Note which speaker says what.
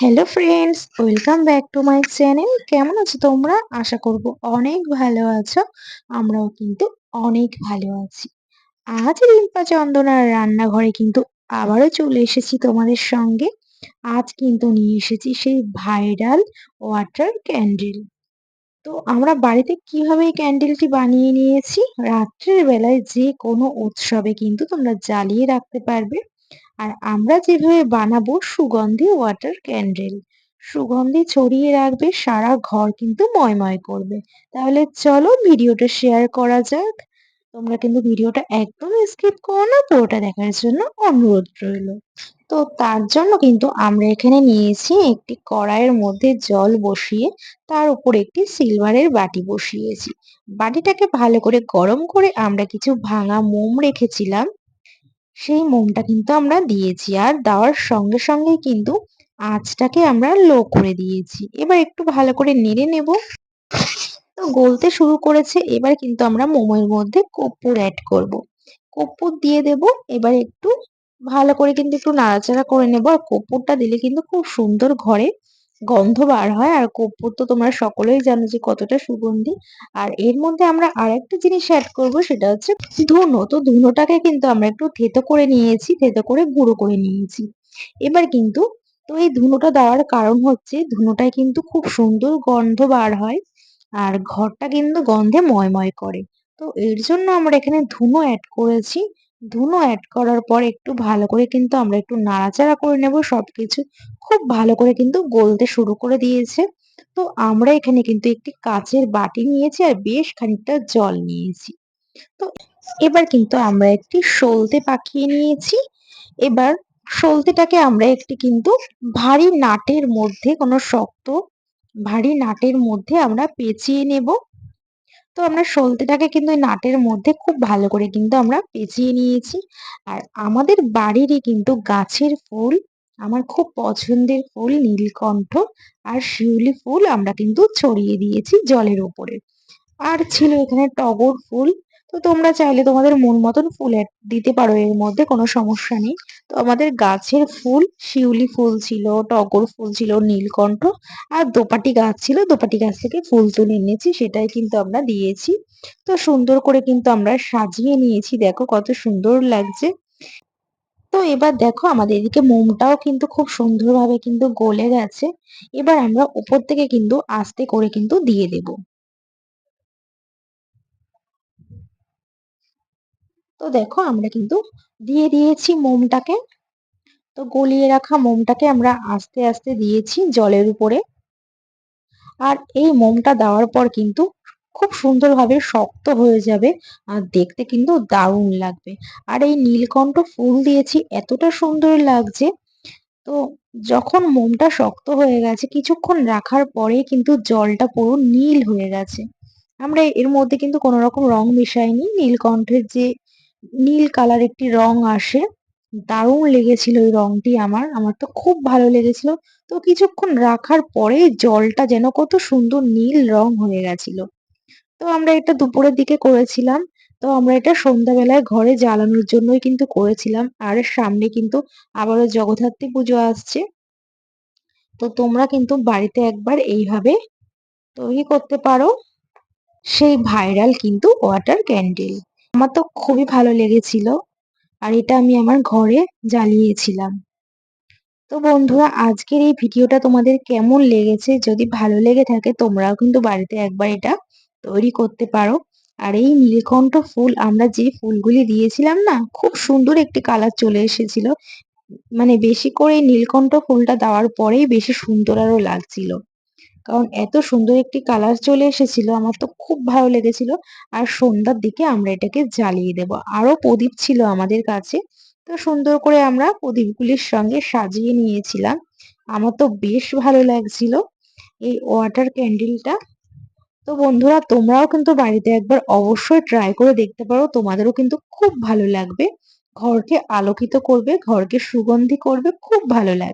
Speaker 1: Hello friends welcome back to my channel কেমন আছো তোমরা? আশা করব অনেক ভালো আছো। আমরাও কিন্তু অনেক ভালো আছি। আজ রিম্পা চন্দনার রান্নাঘরে কিন্তু আবারও চলে এসেছি তোমাদের সঙ্গে। আজ কিন্তু নিয়ে এসেছি সেই ভাইরাল ওয়াটার ক্যান্ডেল। তো আমরা বাড়িতে কীভাবে এই ক্যান্ডেলটি বানিয়ে নিয়েছি? রাত্রের বেলায় যে কোনো উৎসবে কিন্তু তোমরা জ্বালিয়ে রাখতে পারবে। আর আমরা যেভাবে বানাবো সুগন্ধি ওয়াটার ক্যান্ডেল সুগন্ধি ছড়িয়ে রাখবে, সারা ঘর কিন্তু ময়ময় করবে। তাহলে চলো ভিডিওটা শেয়ার করা যাক। তোমরা কিন্তু ভিডিওটা একদম স্কিপ করো না, পুরোটা দেখার জন্য অনুরোধ রইল। তো তার জন্য কিন্তু আমরা এখানে নিয়েছি একটি কড়াইয়ের মধ্যে জল বসিয়ে, তার উপর একটি সিলভারের বাটি বসিয়েছি। বাটিটাকে ভালো করে গরম করে আমরা কিছু ভাঙা মোম রেখেছিলাম। সেই মোমটা কিন্তু আমরা দিয়েছি। আর দেওয়ার সঙ্গে সঙ্গে কিন্তু আঁচটাকে আমরা লো করে দিয়েছি। এবার একটু ভালো করে নেড়ে নেব। তো গলতে শুরু করেছে। এবার কিন্তু আমরা মোমের মধ্যে কর্পূর অ্যাড করব। কর্পূর দিয়ে দেব। এবার একটু ভালো করে কিন্তু একটু নাড়াচাড়া করে নেব। আর কর্পূরটা দিলে কিন্তু খুব সুন্দর ঘরে গন্ধ বার হয়, আর কর্পূর তো তোমরা সকলেই জানো যে কতটা সুগন্ধি। আর এর মধ্যে আমরা আরেকটা জিনিস অ্যাড করব, সেটা হচ্ছে ধুনো। তো ধুনোটাকে কিন্তু আমরা একটু থেতো করে নিয়েছি, থেতো করে গুঁড়ো করে নিয়েছি। এবার কিন্তু তো এই ধুনোটা দেওয়ার কারণ হচ্ছে, ধুনোটায় কিন্তু খুব সুন্দর গন্ধ বার হয়, আর ঘরটা কিন্তু গন্ধে ময়ময় করে। তো এর জন্য আমরা এখানে ধুনো অ্যাড করেছি। ধুনো অ্যাড করার পর একটু ভালো করে কিন্তু আমরা একটু নাড়াচাড়া করে নেব। সবকিছু খুব ভালো করে কিন্তু গলতে শুরু করে দিয়েছে। তো আমরা এখানে কিন্তু একটি কাচের বাটি নিয়েছি আর বেশ খানিকটা জল নিয়েছি। তো এবার কিন্তু আমরা একটি সলতে পাকিয়ে নিয়েছি। এবার সলতেটাকে আমরা একটি কিন্তু ভারী নাটের মধ্যে কোনো শক্ত ভারী নাটের মধ্যে আমরা পেঁচিয়ে নেব। তো আমরা সলতেটাকে কিন্তু নাটের মধ্যে খুব ভালো করে কিন্তু আমরা পেঁচিয়ে নিয়েছি। আর আমাদের বাড়িরই কিন্তু গাছের ফুল, আমার খুব পছন্দের ফুল নীলকণ্ঠ আর শিউলি ফুল আমরা কিন্তু ছড়িয়ে দিয়েছি জলের ওপরে। আর ছিল এখানে টগর ফুল তো তোমরা চাইলে তোমাদের মন মতন ফুল দিতে পারো, এর মধ্যে কোনো সমস্যা নেই। তো আমাদের গাছের ফুল, শিউলি ফুল ছিল, টগর ফুল ছিল, নীলকণ্ঠ আর দোপাটি গাছ ছিল। দোপাটি গাছ থেকে ফুল তুলে এনেছি, সেটাই কিন্তু আমরা দিয়েছি। তো সুন্দর করে কিন্তু আমরা সাজিয়ে নিয়েছি। দেখো কত সুন্দর লাগছে। তো এবার দেখো আমাদের এদিকে মোমটাও কিন্তু খুব সুন্দরভাবে কিন্তু গলে গেছে। এবার আমরা উপর থেকে কিন্তু আস্তে করে কিন্তু দিয়ে দেবো। তো দেখো আমরা কিন্তু দিয়ে দিয়েছি মোমটাকে। তো গলিয়ে রাখা মোমটাকে আমরা আস্তে আস্তে দিয়েছি জলের উপরে। আর এই মোমটা দেওয়ার পর কিন্তু খুব সুন্দরভাবে শক্ত হয়ে যাবে আর দেখতে কিন্তু দারুণ লাগবে। আর এই নীলকণ্ঠ ফুল দিয়েছি, এতটা সুন্দর লাগছে। তো যখন মোমটা শক্ত হয়ে গেছে, কিছুক্ষণ রাখার পরে কিন্তু জলটা পুরো নীল হয়ে গেছে। আমরা এর মধ্যে কিন্তু কোনো রকম রং মেশাইনি। নীলকণ্ঠের যে নীল কালার একটি রং আসে। দারুণ লেগেছিল ওই রংটি আমার। আমার তো খুব ভালো লেগেছিল। তো কিছুক্ষণ রাখার পরে জলটা যেন কত সুন্দর নীল রং হয়ে গেছিল। তো আমরা এটা দুপুরের দিকে করেছিলাম। তো আমরা এটা সন্ধ্যাবেলায় ঘরে জ্বালানোর জন্যই কিন্তু করেছিলাম। আর সামনে কিন্তু আবারও জগদ্ধাত্রী পুজো আসছে। তো তোমরা কিন্তু বাড়িতে একবার এইভাবে তৈরি করতে পারো। সেই ভাইরাল কিন্তু ওয়াটার ক্যান্ডেল। আমার তো খুবই ভালো লেগেছিল আর এটা আমি আমার ঘরে জ্বালিয়েছিলাম। তো বন্ধুরা, আজকের এই ভিডিওটা তোমাদের কেমন লেগেছে? যদি ভালো লেগে থাকে, তোমরাও কিন্তু বাড়িতে একবার এটা তৈরি করতে পারো। আর এই নীলকণ্ঠ ফুল, আমরা যে ফুলগুলি দিয়েছিলাম না, খুব সুন্দর একটি কালার চলে এসেছিল। মানে বেশি করে নীলকণ্ঠ ফুলটা দেওয়ার পরেই বেশি সুন্দর আরও লাগছিল। কারণ এত সুন্দর একটি কালার চলে এসেছিল, আমার তো খুব ভালো লেগেছিল। আর সন্ধ্যার দিকে আমরা এটাকে জ্বালিয়ে দেব। আরও প্রদীপ ছিল আমাদের কাছে, তো সুন্দর করে আমরা প্রদীপগুলির সঙ্গে সাজিয়ে নিয়েছিলাম। আমার তো বেশ ভালো লাগছিল এই ওয়াটার ক্যান্ডেলটা তো বন্ধুরা, তোমরাও কিন্তু বাড়িতে একবার অবশ্যই ট্রাই করে দেখতে পারো, তোমাদেরও কিন্তু খুব ভালো লাগবে। ঘরকে আলোকিত করবে, ঘরকে সুগন্ধি করবে, খুব ভালো লাগবে।